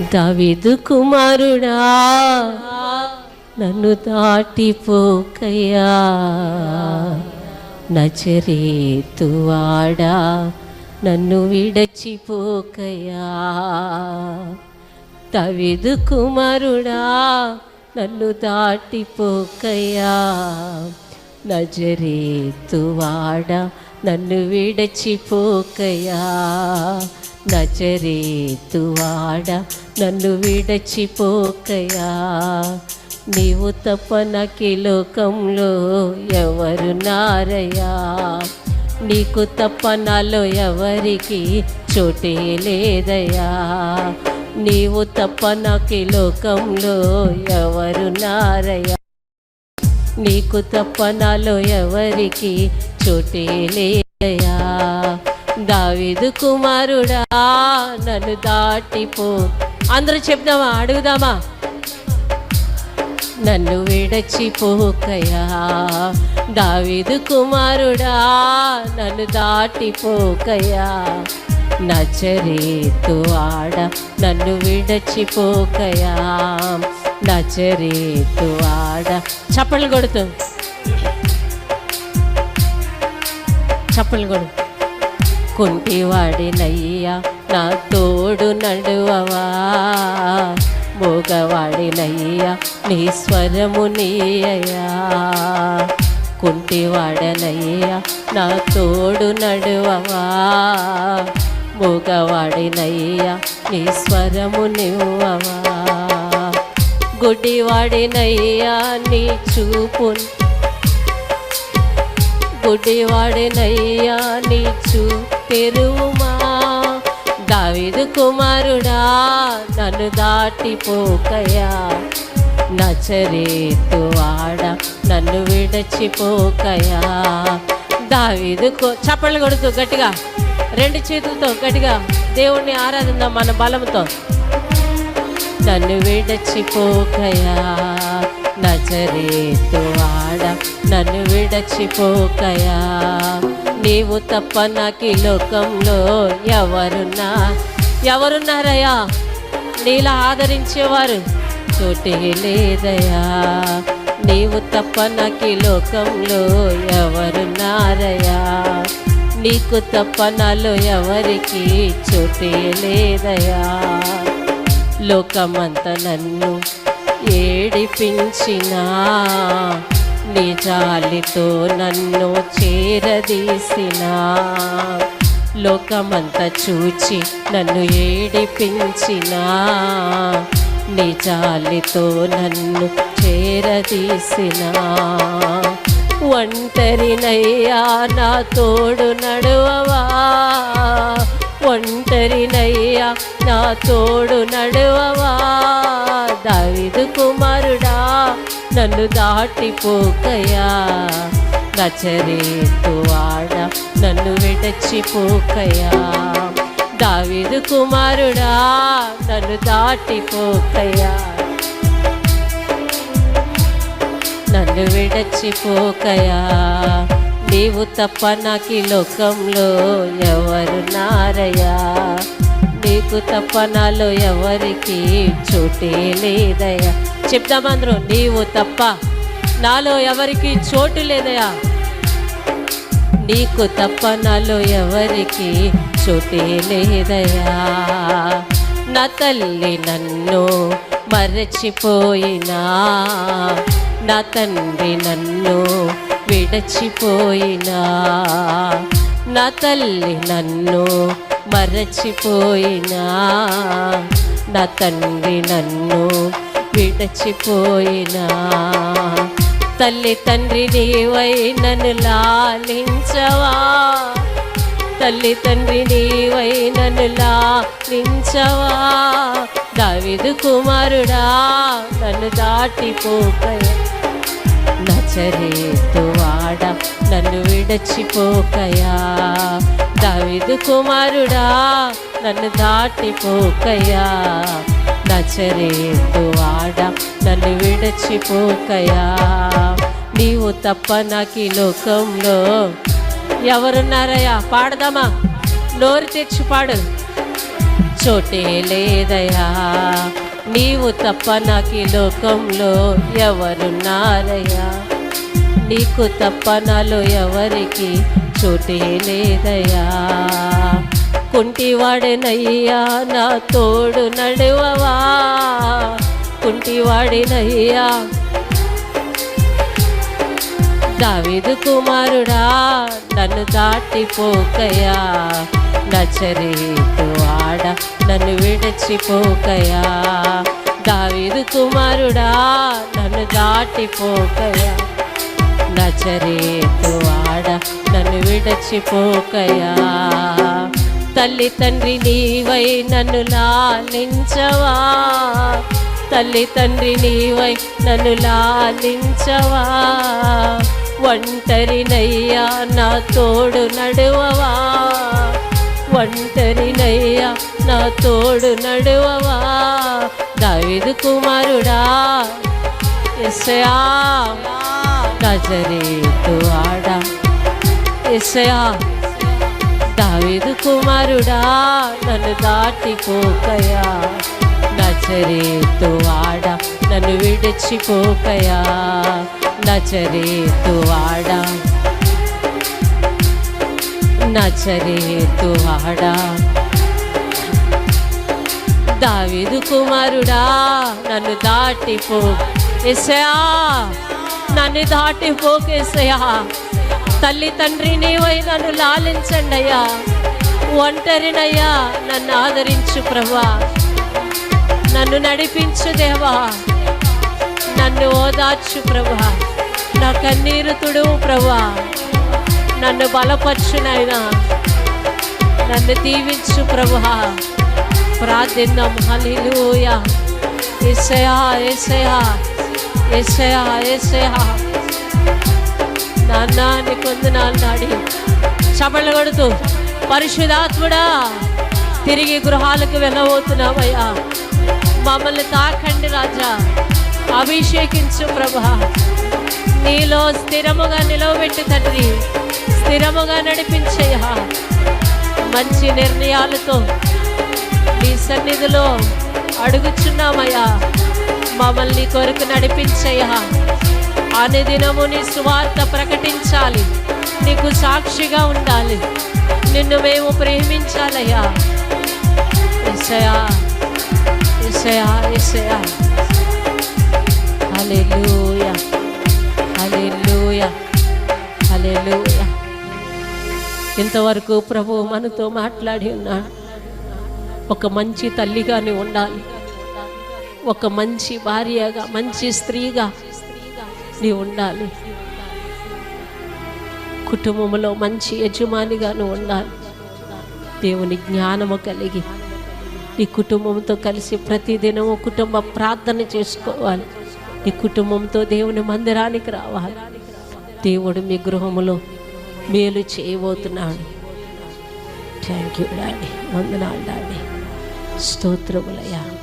దావిదు కుమారుడా నన్ను దాటిపోకయ్యా. నచరేతువాడా నన్ను విడచిపోకయ్యా. తవిదు కుమారుడా నన్ను దాటిపోకయ్యా. నజరేతువాడా నన్ను విడచిపోకయ్యా. నచరేతువాడ నన్ను విడచిపోకయా. నీవు తప్ప నాకి లోకంలో ఎవరు నారయ్యా నీకు తప్ప నాలో ఎవరికి చోటే లేదయా? నీవు తప్ప నాకి లోకంలో ఎవరు నారయా? నీకు తప్ప నాలో ఎవరికి చోటే లేదయా? దావిదు కుమారుడా నన్ను దాటిపో. అందరూ చెప్దామా? అడుగుదామా? నన్ను విడచిపోకయా దావిదు కుమారుడా నన్ను దాటిపోకయా నచరేతు ఆడ నన్ను విడచిపోకయా నచరేతు ఆడ. చప్పలు కొడుతూ. చప్పలు కొడు. కుంటివాడినయ్యా నా తోడు నడువవా? మోగవాడినయ్యా నీ స్వరము నీయయ్యా. కుంటివాడనయ్యా నా తోడు నడువవా? మూగవాడినయ్యా నీ స్వరము నివ్వవా? గుడివాడినయ్యా నీ చూపు గుడివాడినయ్యా నీ చూ తెరువుమా? దావిదు కుమారుడా నన్ను దాటిపోకయా నచరేతు ఆడ నన్ను విడచిపోకయా దావిదు చప్పళ్ళు కొడుతూ గట్టిగా రెండు చేతులతో గట్టిగా దేవుణ్ణి ఆరాధిందాం మన బలంతో నన్ను విడచిపోకయా నజరేతు ఆడ నన్ను విడచిపోకయా నీవు తప్ప నాకు ఈ లోకంలో ఎవరున్నా ఎవరున్నారయ్యా? నీలా ఆదరించేవారు చోటే లేదయ్యా. నీవు తప్ప నాకు ఈ లోకంలో ఎవరున్నారయ్యా? నీకు తప్ప నాలో ఎవరికి చోటే లేదయ్యా. లోకమంత నన్ను ఏడిపించినా నిజాలితో నన్ను చేరదీసిన లోకమంత చూచి నన్ను ఏడిపించినా నిజాలితో నన్ను చేరదీసిన ఒంటరినయ్యా నా తోడు నడువవా? ఒంటరినయ్యా నా తోడు నడువవా? నన్ను దాటిపోకయా నచరేతువాడ నన్ను విడచిపోకయా దావిదు కుమారుడా నన్ను దాటిపోకయా నన్ను విడచిపోకయా నీవు తప్ప నాకు లోకంలో ఎవరు నారయ్యా. నీకు తప్ప నాలో ఎవరికి చోటే లేదయ్యా. చెప్దాం నీవు తప్ప. నాలో ఎవరికి చోటు లేదయా నీకు తప్ప నాలో ఎవరికి చోటే లేదయా నా తల్లి నన్ను మరచిపోయినా. నా తండ్రి నన్ను విడచిపోయినా. నా తల్లి నన్ను మరచిపోయినా. నా తండ్రి నన్ను విడచిపోయినా. తల్లి తండ్రి నీవై నన్ను లాలించవా? తల్లి తండ్రి నీవై నన్ను లాలించవా? దావిదు కుమారుడా నన్ను దాటిపోకయ నచరేతు వాడ నన్ను విడచిపోకయా? దావిదు కుమారుడా నన్ను దాటిపోకయా? నచరేతు ఆడ నన్ను విడచిపోకయా నీవు తప్ప నాకు ఈ లోకంలో ఎవరున్నారయ్యా? పాడదామా? నోరు తెచ్చి పాడు. చోటే లేదయా నీవు తప్ప నాకు ఈ లోకంలో ఎవరున్నారయ్యా? నీకు తప్ప నాలో ఎవరికి చోటే లేదయా కుంటివాడేనయ్యా నా తోడు నడువవా? కుంటివాడినయ్యా దావిదు కుమారుడా నన్ను దాటిపోకయా నచరేతు ఆడ నన్ను విడిచిపోకయా దావిదు కుమారుడా నన్ను దాటిపోకయా నచరేతు ఆడ నన్ను విడిచిపోకయా తల్లి తండ్రి నీవై నన్ను లాలించవా? తల్లి తండ్రి నీవై నన్ను లాలించవా? ఒంటరినయ్యా నా తోడు నడువవా? ఒంటరినయ్యా నా తోడు నడువవా? దావిదు కుమారుడా ఎస్సయా నజరేతు ఆడా. ఎస్సయా దావేదు కుమారుడా నన్ను దాటిపోకయా నచరేతు ఆడ నన్ను విడిచిపోకయా నచరేతు ఆడ. నచరేతు ఆడ. దావేదు కుమారుడా నన్ను దాటిపో ఎసయా నన్ను దాటిపోకేసయా తల్లి తండ్రి నీవై నన్ను లాలించండి అయ్యా ఒంటరినయ్యా నన్ను ఆదరించు ప్రభా. నన్ను నడిపించు దేవా. నన్ను ఓదార్చు ప్రభా. నా కన్నీరు తుడువు ప్రభా. నన్ను బలపరచునైనా నన్ను దీవించు ప్రభా. ప్రార్థిద్దాం హలిలుయా ఎసయా ఎసయా ఎసయా ఎసయా నాన్నా నీ కొందనాలు నాడి చపళ్ళు కొడుతూ పరిశుధాత్ముడా తిరిగి గృహాలకు వెళ్ళబోతున్నావయ్యా. మమ్మల్ని తాకండి రాజా. అభిషేకించు ప్రభా. నీలో స్థిరముగా నిలవబెట్టి తండ్రి. స్థిరముగా నడిపించయ్యా. మంచి నిర్ణయాలతో నీ సన్నిధిలో అడుగుచున్నామయ్యా. మమ్మల్ని కొరకు నడిపించయ్యా. అనుదినము నీ స్వార్థ ప్రకటించాలి. నీకు సాక్షిగా ఉండాలి. నిన్ను మేము ప్రేమించాలయ్యా. ఎసయా ఎసయా ఎసయా హల్లెలూయా హల్లెలూయా హల్లెలూయా. ఇంతవరకు ప్రభు మనతో మాట్లాడి ఉన్నాడు ఒక మంచి తల్లిగానే ఉండాలి. ఒక మంచి భార్యగా మంచి స్త్రీగా నీవు ఉండాలి. కుటుంబంలో మంచి యజమానిగాను ఉండాలి. దేవుని జ్ఞానము కలిగి నీ కుటుంబంతో కలిసి ప్రతిదినము కుటుంబ ప్రార్థన చేసుకోవాలి. నీ కుటుంబంతో దేవుని మందిరానికి రావాలి. దేవుడు మీ గృహములో మేలు చేయబోతున్నాడు. థ్యాంక్ యూ డాడీ వందనాలు డాడీ స్తోత్రములయ్యా.